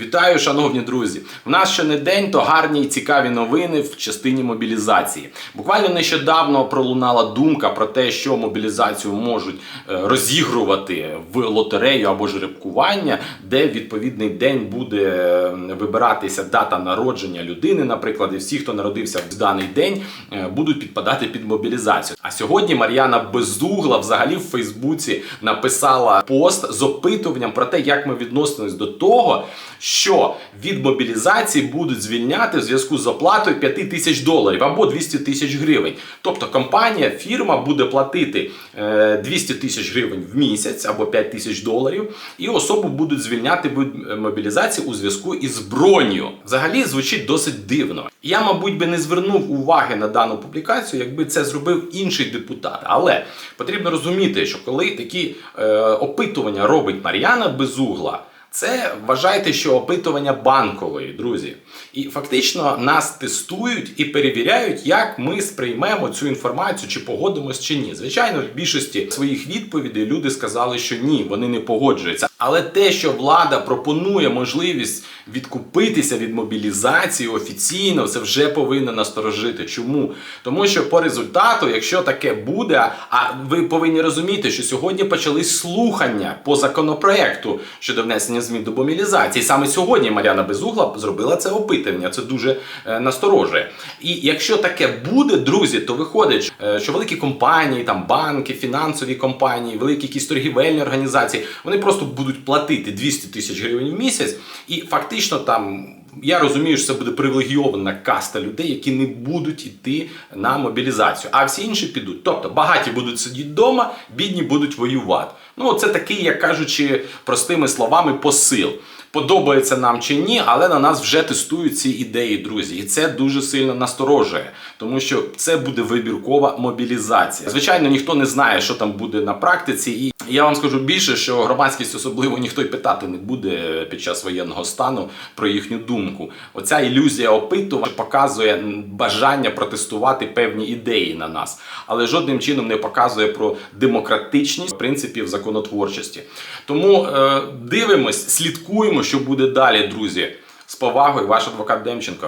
Вітаю, шановні друзі! У нас ще не день, то гарні і цікаві новини в частині мобілізації. Буквально нещодавно пролунала думка про те, що мобілізацію можуть е, розігрувати в лотерею або жеребкування, де в відповідний день буде вибиратися дата народження людини, наприклад, і всі, хто народився в даний день, е, будуть підпадати під мобілізацію. А сьогодні Мар'яна Безугла взагалі в Фейсбуці написала пост з опитуванням про те, як ми відносимось до того, що від мобілізації будуть звільняти в зв'язку з оплатою 5 тисяч доларів або 200 тисяч гривень. Тобто компанія, фірма буде платити е, 200 тисяч гривень в місяць або 5 тисяч доларів, і особу будуть звільняти від е, мобілізації у зв'язку із бронью. Взагалі звучить досить дивно. Я, мабуть, би не звернув уваги на дану публікацію, якби це зробив інший депутат. Але потрібно розуміти, що коли такі е, опитування робить Мар'яна Безугла. Це вважайте, що опитування банкової, друзі. І фактично нас тестують і перевіряють, як ми сприймемо цю інформацію, чи погодимось чи ні. Звичайно, в більшості своїх відповідей люди сказали, що ні, вони не погоджуються. Але те, що влада пропонує можливість відкупитися від мобілізації офіційно, це вже повинно насторожити. Чому? Тому що по результату, якщо таке буде, а ви повинні розуміти, що сьогодні почались слухання по законопроекту щодо внесення змін до мобілізації. Саме сьогодні Мар'яна Безугла зробила це опитування. Це дуже е, насторожує. І якщо таке буде, друзі, то виходить, е, що великі компанії, там банки, фінансові компанії, великі якісь торгівельні організації, вони просто будуть платити 200 тисяч гривень в місяць, і фактично там. Я розумію, що це буде привілегійована каста людей, які не будуть йти на мобілізацію, а всі інші підуть. Тобто багаті будуть сидіти вдома, бідні будуть воювати. Ну, це такий, як кажучи, простими словами, посил. Подобається нам чи ні, але на нас вже тестують ці ідеї, друзі, і це дуже сильно насторожує, тому що це буде вибіркова мобілізація. Звичайно, ніхто не знає, що там буде на практиці, і я вам скажу більше, що громадськість особливо ніхто й питати не буде під час воєнного стану про їхню думку. Оця ілюзія опитування показує бажання протестувати певні ідеї на нас, але жодним чином не показує про демократичність принципів законотворчості. Тому е, дивимось, слідкуємо, що буде далі, друзі. З повагою, ваш адвокат Демченко.